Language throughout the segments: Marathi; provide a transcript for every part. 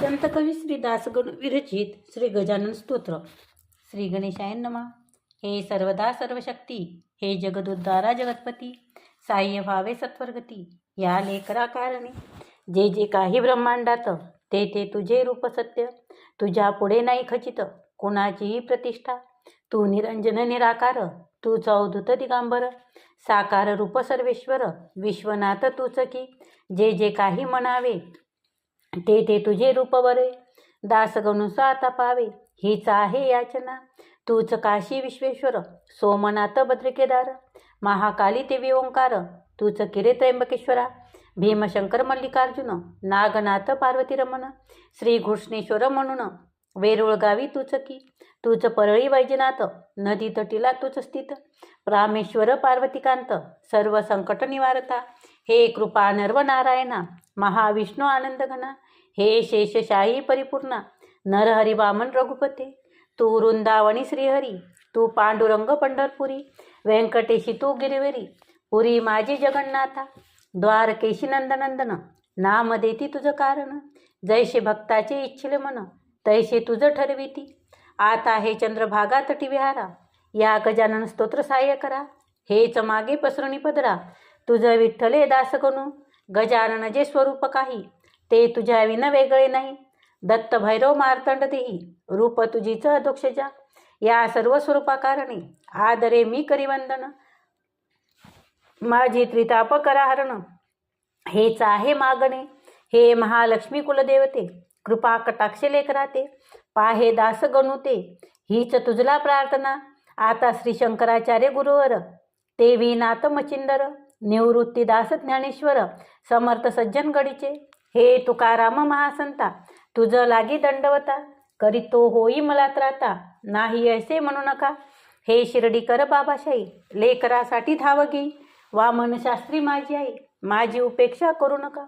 संत कवी श्री दासगण विरचित श्री गजानन स्तोत्र श्री गणेशाय नमा हे सर्वदा सर्वशक्ती हे जगदुद्धारा जगतपती साह्य व्हावे सत्वर्गती या लेकरा कारणे जे जे काही ब्रह्मांडात ते ते तुझे रूप सत्य तुझ्या पुढे नाही खचित कुणाचीही प्रतिष्ठा. तू निरंजन निराकार तू चौधुत दिगांबर साकार रूप सर्वेश्वर विश्वनाथ तूच की जे जे काही म्हणावे ते ते तुझे रूप बरे. दास आता पावे हीच आहे याचना. तूच काशी विश्वेश्वर. सोमनाथ भद्रिकेदार महाकाली देवी ओंकार. तूच किरे त्र्यंबकेश्वरा. भीमशंकर मल्लिकार्जुन. नागनाथ पार्वती रमण श्री घृष्णेश्वर म्हणून. वेरुळ गावी तूच की. तूच परळी वैजनाथ. नदी तटीला तूच स्थित. रामेश्वर पार्वतीकांत. सर्व संकट निवारता. हे कृपा नर्वनारायणा महाविष्णू आनंदघना हे शेषशाही परिपूर्णा नरहरी वामन रघुपते तू वृंदावणी श्रीहरी तू पांडुरंग पंढरपुरी व्यंकटेशी तू गिरवेरी पुरी माझी जगन्नाथा द्वारकेशी नंदनंदन नाम देती तुझं कारण जैसे भक्ताचे इच्छिले मन तैसे तुझं ठरविती. आता हे चंद्रभागा तटी विहारा या गजानन स्तोत्र सहाय्य करा हेच मागे पसरणी पदरा तुझं विठ्ठले दास करू गजानन जे स्वरूप काही ते तुझ्या विन वेगळे नाही. दत्त भैरव मार्तंड देही रूप तुझीच अधोक्षजा या सर्व स्वरूपाकारणे आदरे मी करी वंदन. माझी त्रिताप कराहरण हेच आहे मागणे हे महालक्ष्मी कुलदेवते. कृपा कटाक्ष लेकराते पाहे दास गणुते हीच तुझला प्रार्थना. आता श्री शंकराचार्य गुरुवर ते विनात मचिंदर. निवृत्तीदास ज्ञानेश्वर समर्थ सज्जन गडीचे. हे तुकाराम महासंता तुझं लागी दंडवता करी तो होई मला त्राता नाही ऐसे म्हणू नका. हे शिर्डीकर बाबाशाही लेकरासाठी धावगी वामन शास्त्री माझी आई माझी उपेक्षा करू नका.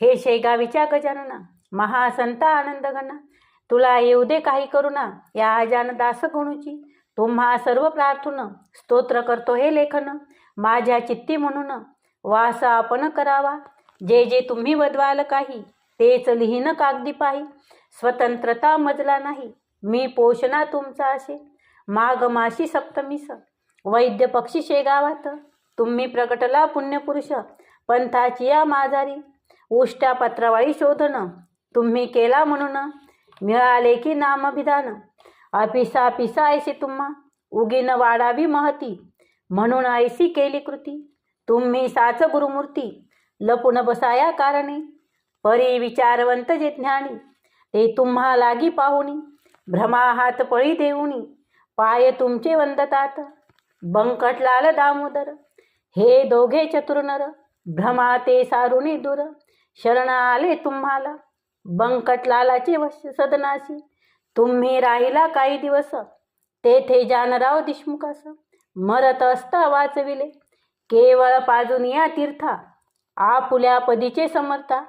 हे शेगावीच्या गजानना महासंता आनंदगणा. तुला येऊ दे काही करुणा या अजान दास गणूची. तुम्हा सर्व प्रार्थना स्तोत्र करतो हे लेखन. माझ्या चित्ती म्हणून वास आपण करावा. जे जे तुम्ही वदवाल काही तेच लिहिन कागदी पाही स्वतंत्रता मजला नाही मी पोषणा तुमचा असे. माग माशी सप्तमीस वैद्य पक्षी शेगावात. तुम्ही प्रगटला पुण्यपुरुष पंथाची या माझारी उष्ट्या पत्रावाळी शोधन तुम्ही केला म्हणून. मिळाले की नामभिधान अपिसा पिसा ऐसे तुम्हा. उगीन वाढावी महती. म्हणून ऐशी केली कृती. तुम्ही साच गुरुमूर्ती. लपून बसाया कारणे. परी विचारवंत जे ज्ञानी ते तुम्हा लागी पाहुणी. भ्रमा हात पळी देऊनी. पाय तुमचे वंदतात. बंकटलाल दामोदर. हे दोघे चतुर्नर. भ्रमा ते सारुणी दूर. शरण आले तुम्हाला. बंकटलालाचे वश सदनाशी. तुम्ही राहिला काही दिवस. तेथे जानराव दिशमुखास. मरत असता वाचविले. केवळ पाजून या तीर्था आपुल्या पदीचे समर्था.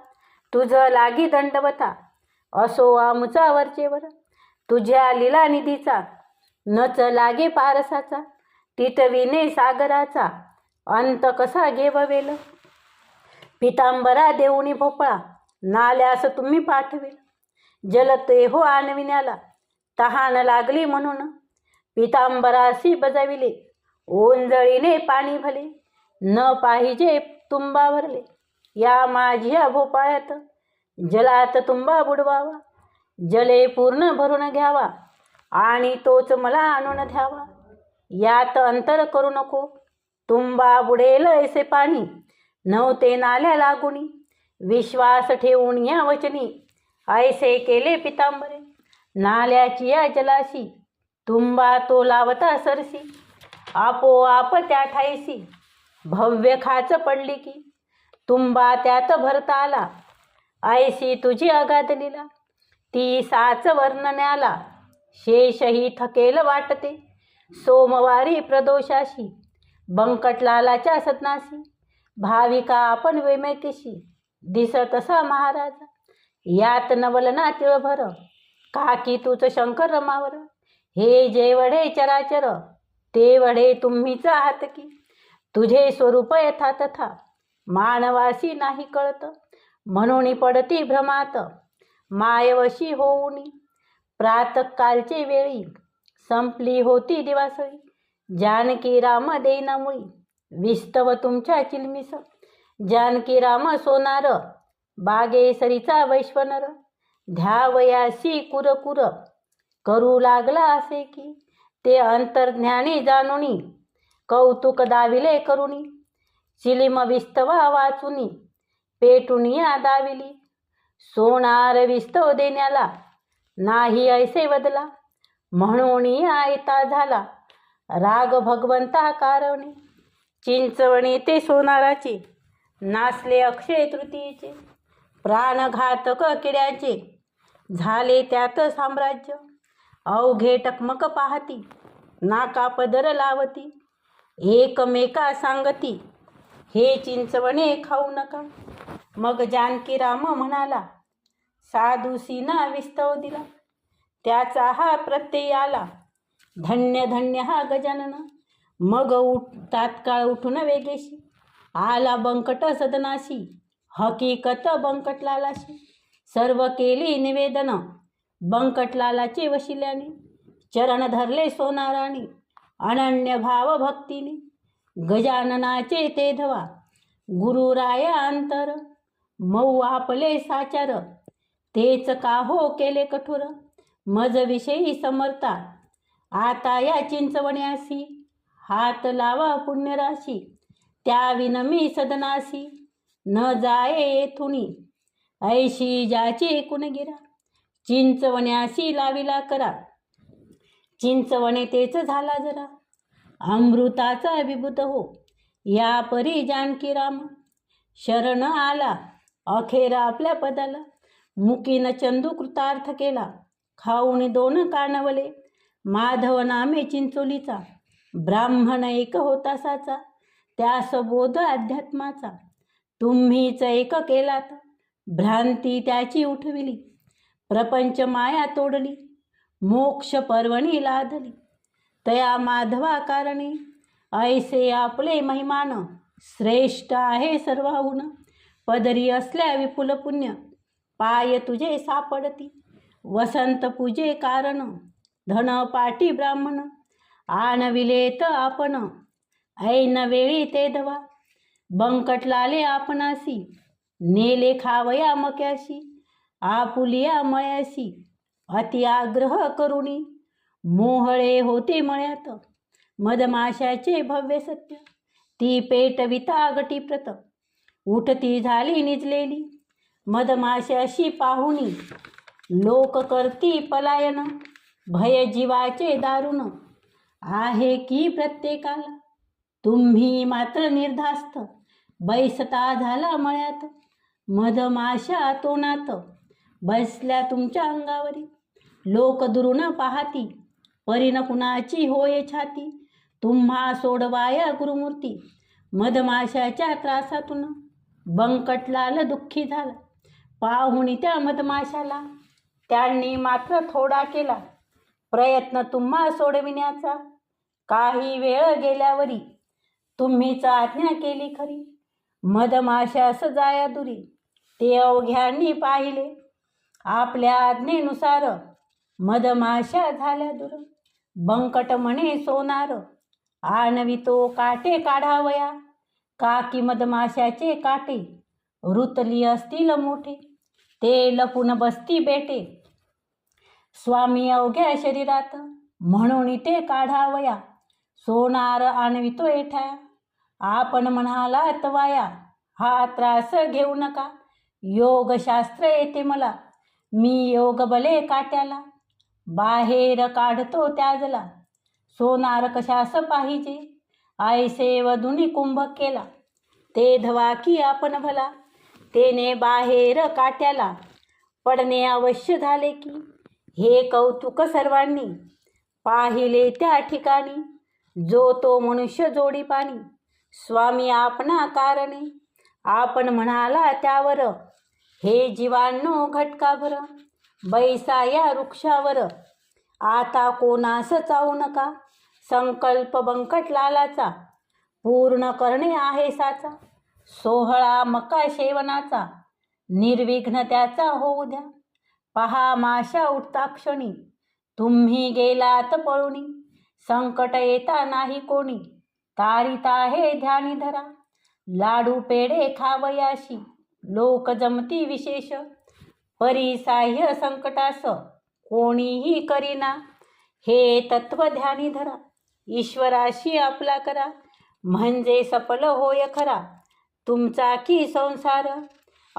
तुझं लागी दंडवता असो आमुचा वरचेवर. तुझ्या लिला निधीचा नच लागे पारसाचा. टिटविने सागराचा अंत कसा घेववेल? पितांबरा देऊनी भोपळा नाल्यास तुम्ही पाठवेल. जलते हो आणविण्याला तहान लागली म्हणून. पितांबरासी बजाविले ओंजळीने पाणी भले न पाहिजे तुंबा भरले. या माझ्या भोपाळ्यात जलात तुंबा बुडवावा. जले पूर्ण भरून घ्यावा आणि तोच मला आणून द्यावा. यात अंतर करू नको. तुंबा बुडेल ऐसे पाणी. नव्हते नाल्या लागुनी. विश्वास ठेवून या वचनी. ऐसे केले पितांबरे. नाल्याची या जलाशी. तुंबा तो लावता सरसी आपोआप त्या ठाईसी. भव्य खाच पडली की तुंबा त्यात भरता आला. ऐशी तुझी अगाध लिला ती साच वर्णन्याला शेषही थकेल वाटते. सोमवारी प्रदोषाशी. बंकटलालाच्या सदनाशी भाविका आपण वेमेकेशी. दिसत असा महाराजा. यात नवलना तिळभर. काकी तुझ शंकर रमावर. हे जेवढे चराचर. ते वडे तुम्हीच आहात की. तुझे स्वरूप यथा तथा मानवासी नाही कळत. म्हणून पडती भ्रमात. मायवशी होऊनी. प्रातकालचे वेळी. संपली होती दिवासळी. जानकी राम देनामुळी. विस्तव तुमच्या चिलमिस. जानकी राम सोनार. बागेसरीचा वैश्वनर. ध्यावयासी कुरकुर. करू लागला असे की. ते अंतर्ज्ञानी जाणुनी कौतुक दाविले करुणी चिलिम विस्तवा वाचुनी पेटुनिया दाविली सोनार विस्तव देण्याला नाही ऐसे बदला म्हणून आयता झाला राग भगवंता कारवणे चिंचवणे ते सोनाराचे नाचले अक्षय तृतीयेचे प्राणघातक किड्याचे झाले त्यात साम्राज्य. अवघे टकमक पाहती नाका पदर लावती एकमेका सांगती हे चिंचवणे खाऊ नका. मग जानकी राम म्हणाला साधूसीना विस्तव दिला त्याचा हा प्रत्यय आला. धन्य धन्य हा गजानन मग उठ तात्काळ उठून वेगेशी आला बंकट सदनाशी हकीकत बंकटलालाशी सर्व केली निवेदन. बंकटलालाचे वशिल्याने चरण धरले सोनाराने अनन्य भाव भक्तीने गजाननाचे ते धवा गुरुराया अंतर मऊ आपले साचार तेच का हो केले कठोर मज विषयी समर्था आता या चिंचवण्यासी हात लावा पुण्यराशी त्या विनमी सदनासी न जाये येथुनी ऐशी ज्याची कुणगिरा चिंचवण्याशी लाविला करा. चिंचवणे तेच झाला जरा. अमृताचा विभूत हो. या परी जानकी राम. शरण आला. अखेर आपल्या पदाला. मुकीन चंदू कृतार्थ केला. खाऊन दोन कानवले. माधव नामे चिंचोलीचा. ब्राह्मण एक होतासाचा त्यास बोध अध्यात्माचा. तुम्हीच एक केलात. भ्रांती त्याची उठविली. प्रपंच माया तोडली मोक्ष पर्वणी लादली. तया माधवा कारणे ऐसे आपले महिमान श्रेष्ठ आहे सर्वाहून. पदरी असल्या विपुल पुण्य पाय तुझे सापडती. वसंत पूजे कारण धन पाटी ब्राह्मण आणविलेत आपण. ऐन वेळी ते धवा बंकटलाले आपणासी नेले खावया मक्याशी. आपुलिया मळ्याशी अति आग्रह करुणी. मोहळे होते मळ्यात मधमाशाचे भव्य सत्य. ती पेटविता गटी प्रत उठती झाली निजलेली. मधमाशाशी पाहुणी लोक करती पलायन भय जीवाचे दारुण. आहे की प्रत्येकाला तुम्ही मात्र निर्धास्त. बैसता झाला मळ्यात मधमाशा तोंडात. बसल्या तुमच्या अंगावरी. लोक दुरुण पाहती परीन कुणाची होय छाती. तुम्हा सोडवाया गुरुमूर्ती मधमाशाच्या त्रासातून. बंकटलाल दुःखी झाला पाहुणी त्या मधमाशाला. त्यांनी मात्र थोडा केला प्रयत्न तुम्हा सोडविण्याचा. काही वेळ गेल्यावरी तुम्हीच आज्ञा केली खरी. मधमाशास जाया दुरी ते अवघ्यांनी पाहिले. आपल्या आज्ञेनुसार मधमाशा झाल्या दूर. बंकट म्हणे सोनार आणवितो काटे काढावया. काकी मधमाशाचे काटे रुतली असतील मोठे. ते लपून बसती बेटे. स्वामी अवघ्या शरीरात म्हणून ते काढावया. सोनार आणवितो एठा. आपण म्हणाला वाया. हा त्रास घेऊ नका. योगशास्त्र येते मला. मी योग बले काट्याला. बाहेर काढतो त्याजला. सोनार कशास पाहिजे? आयसे वधुनी कुंभ केला. ते धवा की आपण भला. तेने बाहेर काट्याला. पडणे अवश्य झाले की. हे कौतुक सर्वांनी. पाहिले त्या ठिकाणी. जो तो मनुष्य जोडी पाणी स्वामी आपणा कारणे. आपण म्हणाला त्यावर. हे जीवांनो घटकाभर बैसा या वृक्षावर. आता कोणास चावू नका? संकल्प बंकट लालाचा. पूर्ण करणे आहे साचा. सोहळा मका सेवनाचा निर्विघ्न त्याचा होऊ द्या. पहा माशा उठता क्षणी तुम्ही गेलात पळुणी संकट येता नाही कोणी. तारिता हे ध्यानी धरा. लाडू पेढे खावयाशी. लोक जमती विशेष. परिसाह्य संकटास कोणीही करीना. हे तत्व ध्यानी धरा. ईश्वराशी आपला करा. म्हणजे सफल होय खरा. तुमचा की संसार?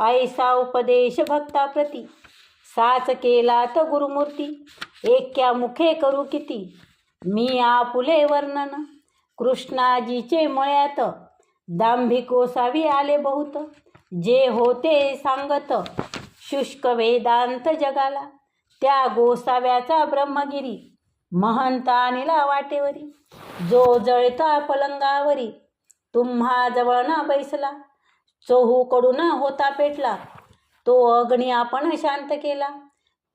ऐसा उपदेश भक्ताप्रती. साच केला तर गुरुमूर्ती. एक्या मुखे करू किती. मी आपुले वर्णन. कृष्णाजीचे मळ्यात. दांभिकोसावी आले बहुत. जे होते सांगत शुष्क वेदांत जगाला त्या गोसाव्याचा ब्रह्मगिरी महंत आणला वाटेवरी. जो जळता पलंगावरी तुम्हा जवळ ना बैसला चोहूकडून होता पेटला तो अग्नी आपण शांत केला.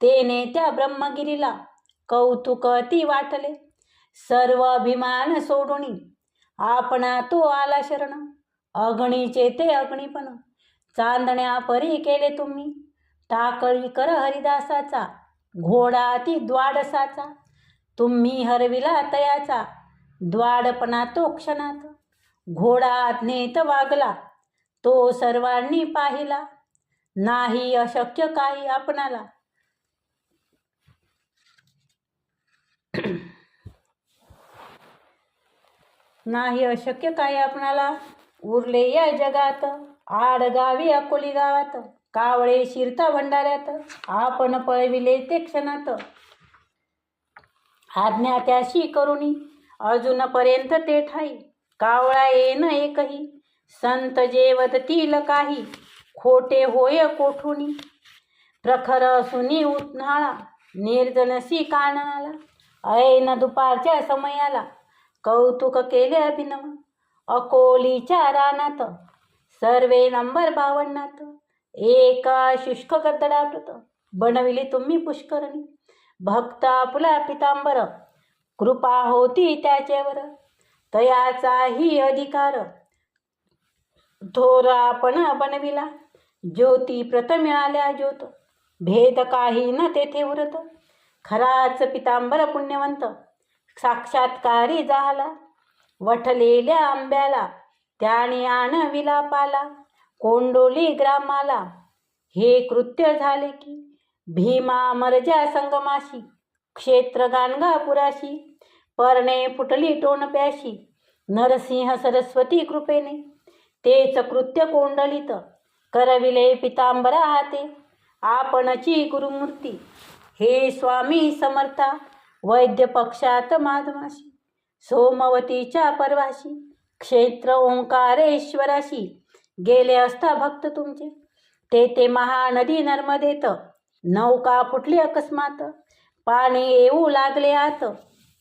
तेने त्या ब्रह्मगिरीला कौतुक ती वाटले. सर्व अभिमान सोडून आपणा तो आला शरण. अग्नीचे ते अग्निपण. चांदण्या परी केले तुम्ही. टाकळी कर हरिदासाचा घोडा ती द्वाडसाचा. तुम्ही हरविला तयाचा द्वाडपणा तो क्षणात. घोडा नेत वागला तो सर्वांनी पाहिला. नाही अशक्य काही आपणाला. नाही अशक्य काही आपणाला. उरले या जगात. आडगावी अकोली गावात कावळे शिरता भंडाऱ्यात आपण पळविले ते क्षणात. आज्ञा त्याशी करुणी अजूनपर्यंत ते ठाई. कावळा येन एकही संत जेवदतील काही. खोटे होय कोठुनी? प्रखर सुनी उन्हाळा निर्जनसी काननाला. ऐन दुपारच्या समयाला कौतुक केले अभिनव अकोलीच्या रानात. सर्वे नंबर बावन्नात. एका शुष्क गद्दडाप्रत बनविली तुम्ही पुष्करणी. भक्त आपुला पितांबर. कृपा होती त्याच्यावर. तयाचाही अधिकार. थोर आपण बनविला. ज्योती प्रत मिळाल्या ज्योत. भेद काही न तेथे उरत. खराच पितांबर पुण्यवंत. साक्षात्कारी झाला. वठलेल्या आंब्याला त्याने आणविला पाला कोंडोली ग्रामाला. हे कृत्य झाले की भीमा मरजा संगमाशी क्षेत्र गाणगापुराशी पर्णे फुटली टोणप्याशी नरसिंह सरस्वती कृपेने. तेच कृत्य कोंडलित करविले पितांबरा हाते. आपणची गुरुमूर्ती हे स्वामी समर्था वैद्य पक्षात माधमाशी सोमवतीच्या परवाशी. क्षेत्र ओंकारेश्वराशी. गेले असता भक्त तुमचे. ते ते महानदी नर्मदेत. नौका फुटली अकस्मात. पाणी येऊ लागले आत.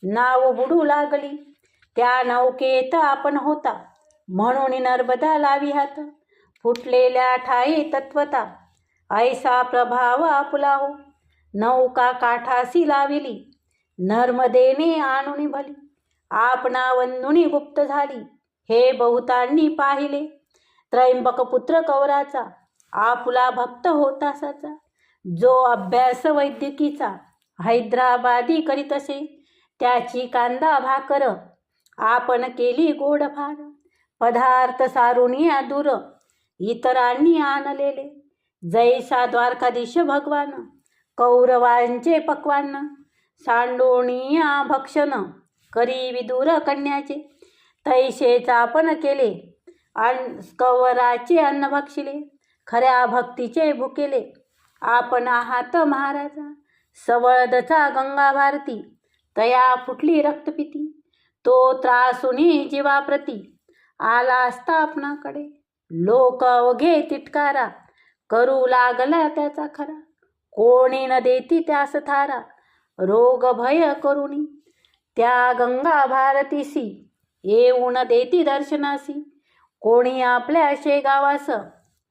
नाव बुडू लागली. त्या नौकेत आपण होता. म्हणून नर्मदा लावी हात. फुटलेल्या ठाई तत्वता. ऐसा प्रभाव आपुला हो नौका काठासी लाविली. नर्मदेने आणून भली. आपणा वंदुणी गुप्त झाली. हे बहुतांनी पाहिले. त्रैंबक पुत्र कौराचा आपुला भक्त होतासाचा. जो अभ्यास वैद्यकीचा हैदराबादी करीत असे. त्याची कांदा भाकर आपण केली गोडफार पदार्थ सारुणी दूर इतरांनी आणलेले. जैसा द्वारकाधीश भगवान कौरवांचे पक्वान सांडोणिया भक्षण करी विदूर कन्याचे. तैसे आपण केले. अन कवराचे अन्न भक्षिले खऱ्या भक्तीचे भुकेले. आपण आहात महाराजा सवळदचा गंगा भारती. तया फुटली रक्तपिती तो त्रासुनी जीवाप्रती. आला असता आपणाकडे लोक अवघे तिटकारा. करू लागला त्याचा खरा कोणी न देती त्यास थारा. रोग भय करुणी त्या गंगा भारतीसी. येऊन देती दर्शनासी. कोणी आपल्या शेगावास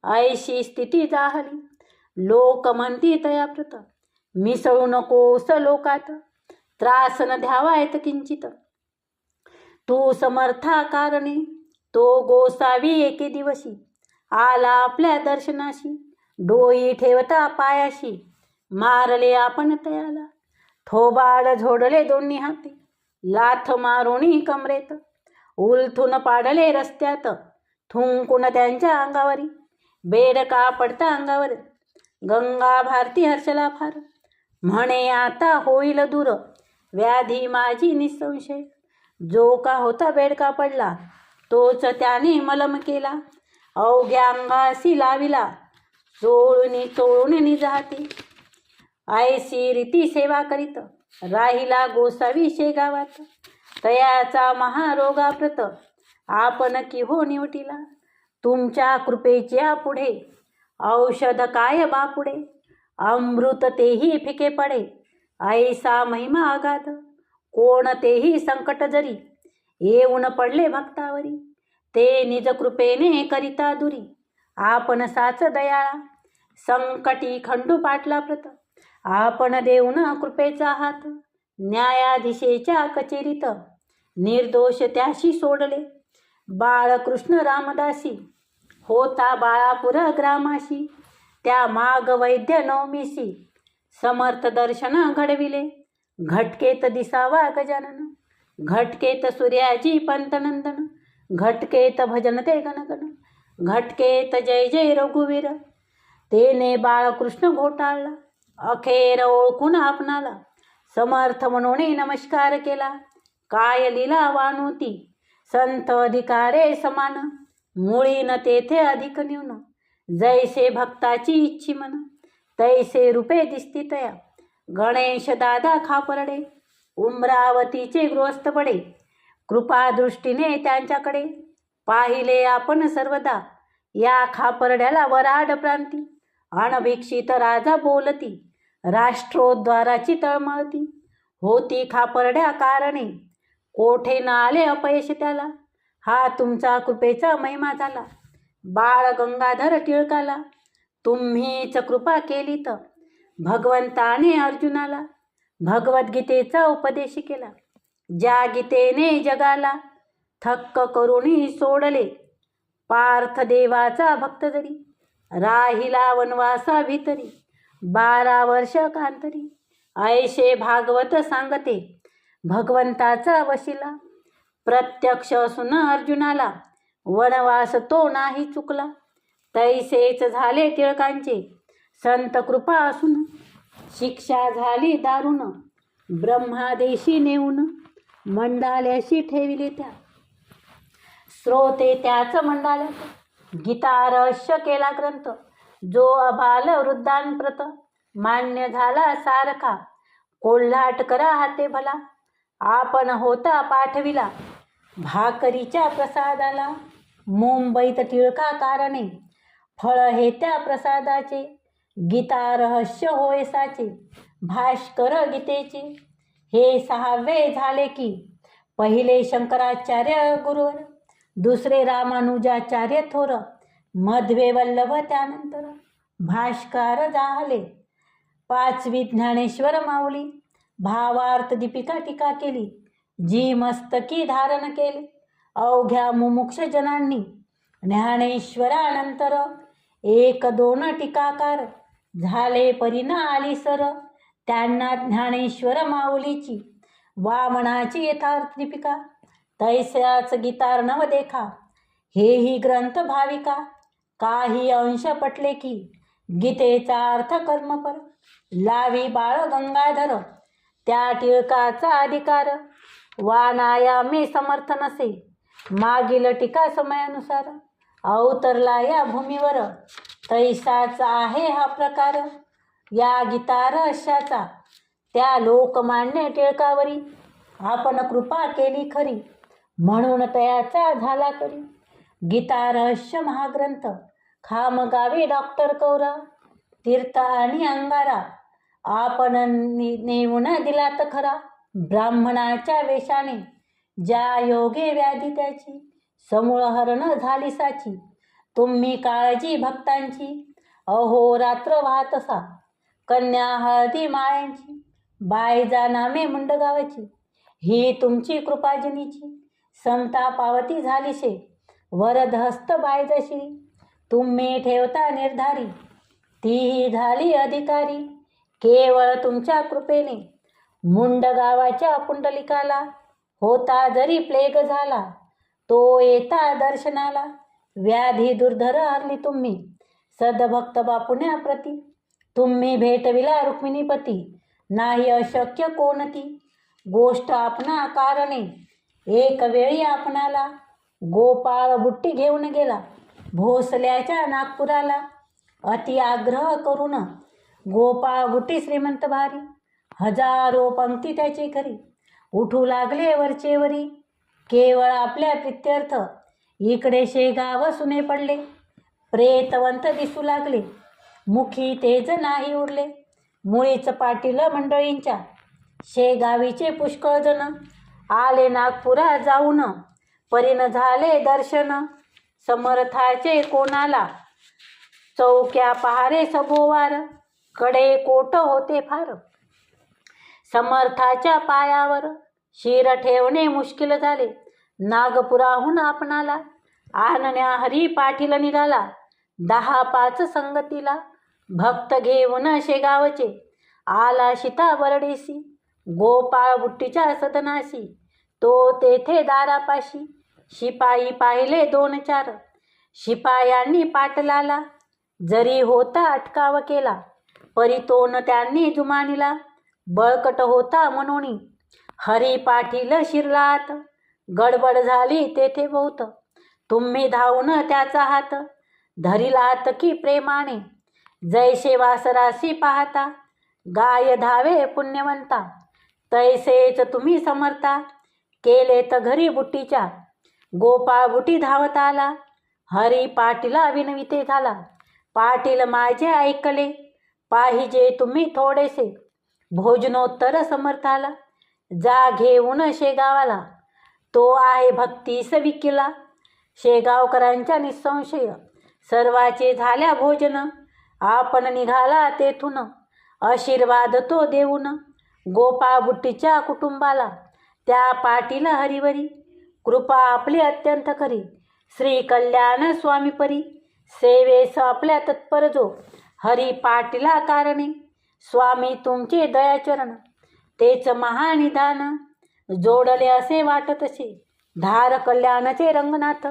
ऐशी स्थिती जाहली. लोक म्हणती तयाप्रत मिसळू नकोस लोकात त्रास न द्यावायत किंचित. तू समर्था कारणे तो गोसावी एके दिवशी. आला आपल्या दर्शनाशी डोई ठेवता पायाशी. मारले आपण तयाला थोबाड झोडले दोन्ही हाती. लाथ मारुणी कमरेत. उलथून पाडले रस्त्यात. थुंकून त्यांच्या अंगावरी. बेडका पडता अंगावर? गंगा भारती हर्षला फार. म्हणे आता होईल दूर. व्याधी माझी निसंशय. जो का होता बेडका पडला तोच त्याने मलम केला. अवघ्या अंगासी लाविला. चोळून चोळून निजाती आयसी रीती सेवा करीत. राहिला गोसावी शेगावात. तयाचा महारोगाप्रत. आपण कि हो निवटीला? तुमच्या कृपेच्या पुढे. औषध काय बापुडे? अमृत तेही फिके पडे. ऐसा महिमा आगात कोणतेही संकट जरी. येऊन पडले भक्तावरी. ते निज कृपेने करिता दुरी. आपण साच दयाळा. संकटी खंडू पाटला प्रत. आपण देऊन कृपेचा हात. न्यायाधीशेच्या कचेरीत. निर्दोष त्याशी सोडले. बाळकृष्ण रामदासी होता बाळापूर ग्रामाशी त्या माग वैद्य नवमीशी समर्थ दर्शन घडविले. घटकेत दिसावा गजानन घटकेत सूर्याची पंतनंदन घटकेत भजन ते गणगण घटकेत जय जय रघुवीर. तेने बाळकृष्ण घोटाळला अखेर ओळखून आपणाला समर्थ म्हणून नमस्कार केला. काय लिला संत अधिकारे समान. मुळी न तेथे अधिक न्यून. जैसे भक्ताची इच्छी मन तैसे रूपे दिसती तया. गणेश दादा खापरडे उमरावतीचे गृहस्थ पडे. कृपादृष्टीने त्यांच्याकडे. पाहिले आपण सर्वदा. या खापरड्याला वराड प्रांती. अनभिक्षित राजा बोलती. राष्ट्रोद्वाराची तळमळती होती खापरड्या कारणे. कोठे ना आले अपयश त्याला? हा तुमचा कृपेचा महिमा झाला. बाळ गंगाधर टिळकाला तुम्हीच कृपा केली तर भगवंताने अर्जुनाला भगवद्गीतेचा उपदेश केला. ज्या गीतेने जगाला थक्क करुणी सोडले पार्थ देवाचा भक्त जरी राहिला वनवासा भीतरी बारा वर्ष कांतरी ऐशे भागवत सांगते भगवंताचा वशिला. प्रत्यक्ष असून अर्जुनाला वनवास तो नाही चुकला. तैसेच झाले टिळकांचे. संत कृपा असून शिक्षा झाली दारुण. ब्रह्मादेशी नेऊन मंडाल्याशी ठेविली त्या. श्रोते त्याच मंडाल्यात. गीता रहस्य केला ग्रंथ. जो अबाल वृद्धांप्रत. मान्य झाला सारखा. कोल्हाट करा हाते भला. आपण होता पाठविला. भाकरीच्या प्रसादाला मुंबईत टिळका कारणे. फळ हे त्या प्रसादाचे गीता रहस्य होय साचे भाष्कर गीतेचे. हे सहावे झाले की पहिले शंकराचार्य गुरुवर दुसरे रामानुजाचार्य थोर मध्वे वल्लभ त्यानंतर भाष्कार झाले पाचवी ज्ञानेश्वर माऊली भावार्थ दीपिका टीका केली. जी मस्तकी धारण केले. अवघ्या मुमुक्ष जनांनी. ज्ञानेश्वरानंतर एक दोन टीकाकार. झाले परिना आली सर. त्यांना ज्ञानेश्वर माऊलीची. वामनाची यथार्थ दीपिका. तैस्याच गीतार्णव देखा हेही ग्रंथ भाविका. काही अंश पटले की. गीतेचा अर्थ कर्मपर लावी बाळ गंगाधर. त्या टिळकाचा अधिकार. वानाया मी समर्थ नसे. मागील टीका समयानुसार. अवतरला या भूमीवर. तैसाचा आहे हा प्रकार. या गीतार त्या लोकमान्य टिळकावरी. आपण कृपा केली खरी. म्हणून तयाचा झाला करी. गीता रहस्य महाग्रंथ. खामगावी डॉक्टर कौरा तीर्थ आणि अंगारा. आपण नि नेऊन दिलात खरा. ब्राह्मणाच्या वेशाने ज्या योगे व्याधी त्याची समूळ हरण झाली साची. तुम्ही काळजी भक्तांची अहोरात्र वाहतसा कन्या हळदी माळ्यांची बायजा नामे मुंडगावाची. ही तुमची कृपाजनीची समता पावती झालीशे. वरदहस्त बायजशी तुम्ही ठेवता निर्धारी. तीही झाली अधिकारी. केवळ तुमच्या कृपेने. मुंड गावाच्या पुंडलिकाला होता जरी प्लेग झाला तो येता दर्शनाला. व्याधी दुर्धर हरली तुम्ही सदभक्त बापुण्याप्रती. तुम्ही भेटविला रुक्मिणीपती नाही अशक्य कोणती. गोष्ट आपणा कारणे एक वेळी आपणाला. गोपाळ बुट्टी घेऊन गेला भोसल्याच्या नागपुराला. अति आग्रह करून गोपाळ गुटी श्रीमंत भारी हजारो पंक्ती त्याची खरी. उठू लागले वरचेवरी केवळ आपल्या प्रित्यर्थ. इकडे शेगाव सुने पडले. प्रेतवंत दिसू लागले. मुखी तेज नाही उरले. मुळीच पाटील मंडळींच्या. शेगावीचे पुष्कळ जण. आले नागपुरा जाऊन. परीन झाले दर्शन. समर्थाचे कोणाला? चौक्या पहारे सभोवार कडे कोट होते फार. समर्थाच्या पायावर शिर ठेवणे मुश्किल झाले. नागपुराहून आपणाला आणण्या हरी पाटील निघाला. दहा पाच संगतीला भक्त घेऊन शेगावचे आला शिता बरडीसी गोपाळ बुट्टीच्या सदनाशी तो तेथे दारापाशी शिपाई पाहिले दोन चार. शिपायांनी पाटलाला जरी होता अटकाव केला. परितोन त्यांनी जुमानीला. बळकट होता म्हणून हरी पाटील शिरलात. गडबड झाली तेथे बहुत. तुम्ही धावून त्याचा हात धरिलात की प्रेमाने. जैसे वासरासी पाहता गाय धावे पुण्यवंता. तैसेच तुम्ही समर्था केले तर घरी बुट्टीच्या. गोपाळ बुटी धावत आला हरी पाटीला विनविते झाला. पाटील माझे ऐकले पाहिजे तुम्ही थोडेसे. भोजनोत्तर समर्थाला. जा घेऊन शेगावाला. तो आहे भक्तीस विकिला शेगावकरांच्या निसंशय. सर्वाचे झाल्या भोजन. आपण निघाला तेथून. आशीर्वाद तो देऊन. गोपाबुट्टीच्या कुटुंबाला. त्या पाटील हरिवरी. कृपा आपली अत्यंत करी श्री कल्याण स्वामीपरी सेवेस आपल्या तत्पर जो. हरी पाटीला कारणे. स्वामी तुमचे दयाचरण. तेच महानिधान जोडले असे वाटतसे धार कल्याणाचे रंगनाथ.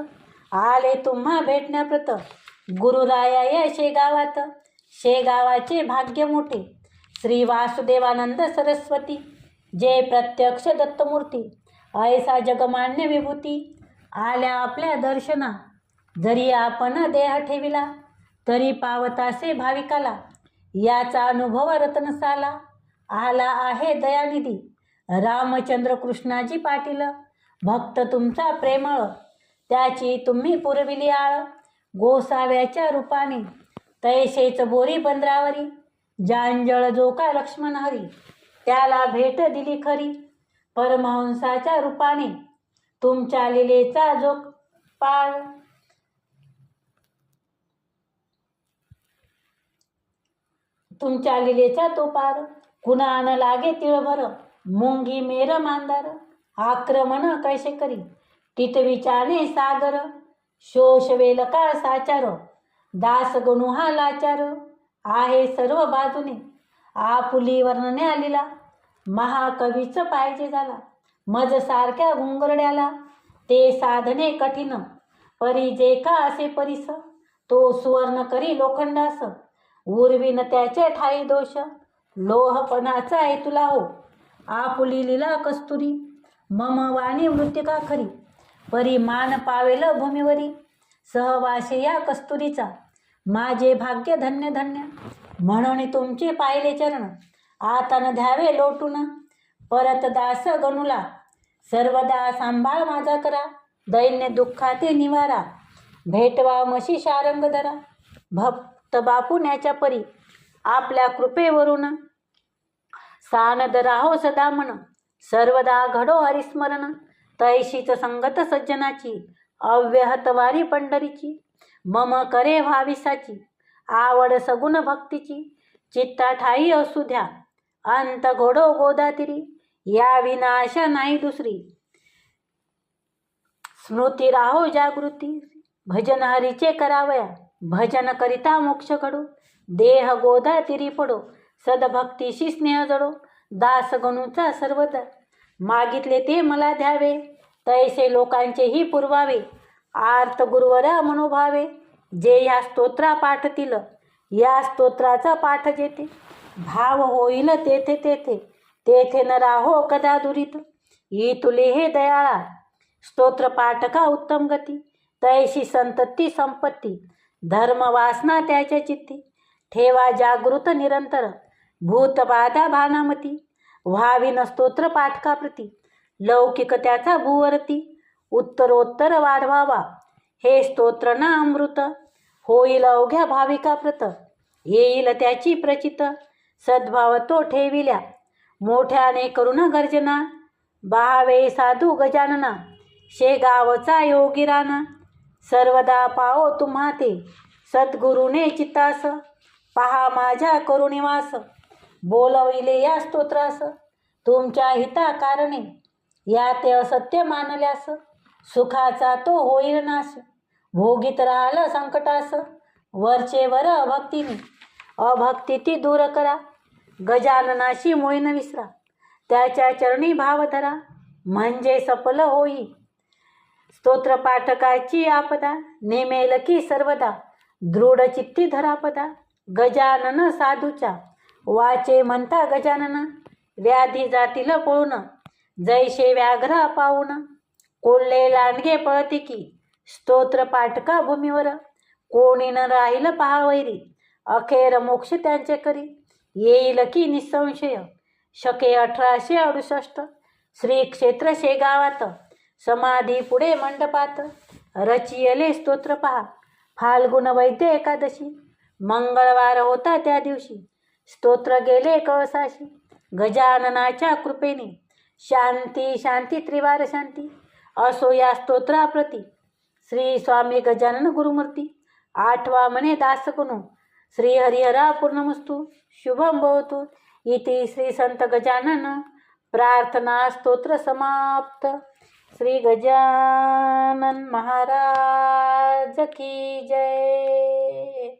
आले तुम्हा भेटण्याप्रत. गुरुराया या शेगावात. शेगावाचे भाग्य मोठे. श्री वासुदेवानंद सरस्वती. जे प्रत्यक्ष दत्तमूर्ती. ऐसा जगमान्य विभूती. आल्या आपल्या दर्शना. जरी आपण देह ठेविला. तरी पावतासे भाविकाला. याचा अनुभव रत्नसाला. आला आहे दयानिधी. रामचंद्र कृष्णाजी पाटील भक्त तुमचा प्रेमळ. त्याची तुम्ही पुरविली आळ. गोसाव्याच्या रूपाने. तैसेच बोरी बंदरावरी. जांजळ जो का लक्ष्मण हरी. त्याला भेट दिली खरी. परमहंसाच्या रूपाने. तुमच्या लिलेचा जो पाळ. तुमच्या लिलेचा तो पार. कुणान लागे तिळभर. मुंगी मेर मांदार. आक्रमण कैसे करी? टिटविचाने सागर. शोष वेलका साचार. दास गणुहा लाचार. आहे सर्व बाजूने. आपुली वर्णने आलेला. महाकवीच पाहिजे झाला. मज सारख्या गुंगरड्याला ते साधने कठीण. परी जे का असे परिस. तो सुवर्ण करी लोखंडास. उर्वीन त्याचे ठाई दोष. लोहपणाचा आहे तुला हो. आपुली लिला कस्तुरी. मम वाणी मृत्तिका खरी. परी मान पावेल भूमीवरी. सहवासे या कस्तुरीचा. माझे भाग्य धन्य धन्य. म्हणून तुमचे पाहिले चरण. आता न लोटून. परत दास गणुला. सर्वदा सांभाळ माझा करा. दैन्य दुःखाते निवारा. भेटवा मशी शारंग धरा. भक्त बापुण्याच्या परी आपल्या कृपेवरून सानद राहो सदा म्हण सर्वदा घडो हरिस्मरण तैशीच संगत सज्जनाची अव्यहतवारी पंढरीची मम करे भाविसाची आवड सगुण भक्तीची चित्ता ठाई असू द्या अंत घोडो गोदातिरी या विनाश नाही दुसरी. स्मृती राहो जागृती भजन हरीचे करावया भजन करिता मोक्ष घडो देह गोदा तिरी पडो सदभक्तीशी स्नेह जडो दास गणूचा सर्वदा मागितले ते मला द्यावे तैसे लोकांचेही पुरवावे आर्त गुरुवरा मनोभावे जे या स्तोत्रा पाठतील या स्तोत्राचा पाठ जेते भाव होईल तेथे तेथे तेथे न राहो कदा दुरीत ई तुले हे दयाळा स्तोत्र पाठका उत्तम गती तैशी संतती संपत्ती धर्म वासना त्याच्या चित्ती. ठेवा जागृत निरंतर. भूतबाधा भानामती. व्हावी न स्तोत्र पाठकाप्रती. लौकिक त्याचा भूवरती. उत्तरोत्तर वाढवावा. हे स्तोत्र ना अमृत. होईल अवघ्या भाविकाप्रत. येईल त्याची प्रचित. सद्भाव तो ठेविल्या. मोठ्याने करुण गर्जना. बहावे साधू गजानना. शेगावचा योगिराना. सर्वदा पाओ तुम्हा ते. सद्गुरुने चित्तास. पहा माझ्या करुणिवास. बोलविले या स्तोत्रास. तुमच्या हिता कारणे या ते असत्य मानल्यास. सुखाचा तो होईल नाश. भोगीत राहिलं संकटास. वरचे वर अभक्तीने. अभक्ती ती दूर करा. गजाननाशी मोईन विसरा. त्याच्या चरणी भाव धरा. म्हणजे सफल होई. स्तोत्र पाठकाची आपदा नेमेल की सर्वदा दृढ चित्ती धरापदा गजानन साधूच्या वाचे म्हणता गजानन व्याधी जातील पळून जैसे व्याघ्र पाहून कोल्हे लांडगे पळती की स्तोत्र पाठका भूमीवर कोणी न राहील पहावैरी अखेर मोक्ष त्यांचे करी येईल की निसंशय शके अठराशे अडुसष्ट श्री क्षेत्र शेगावात समाधी पुढे मंडपात. रचियले स्तोत्र पहा. फाल्गुन वैद्य एकादशी. मंगळवार होता त्या दिवशी. स्तोत्र गेले कळसाशी. गजाननाच्या कृपेने. शांती शांती त्रिवार शांती. असो या स्तोत्राप्रती. श्री स्वामी गजानन गुरुमूर्ती. आठवा मने दासकुनु. श्री हरिहरा पूर्णमस्तु. शुभम भवतु. इति श्री संत गजानन. प्रार्थना स्तोत्र समाप्त. श्री गजानन महाराज की जय।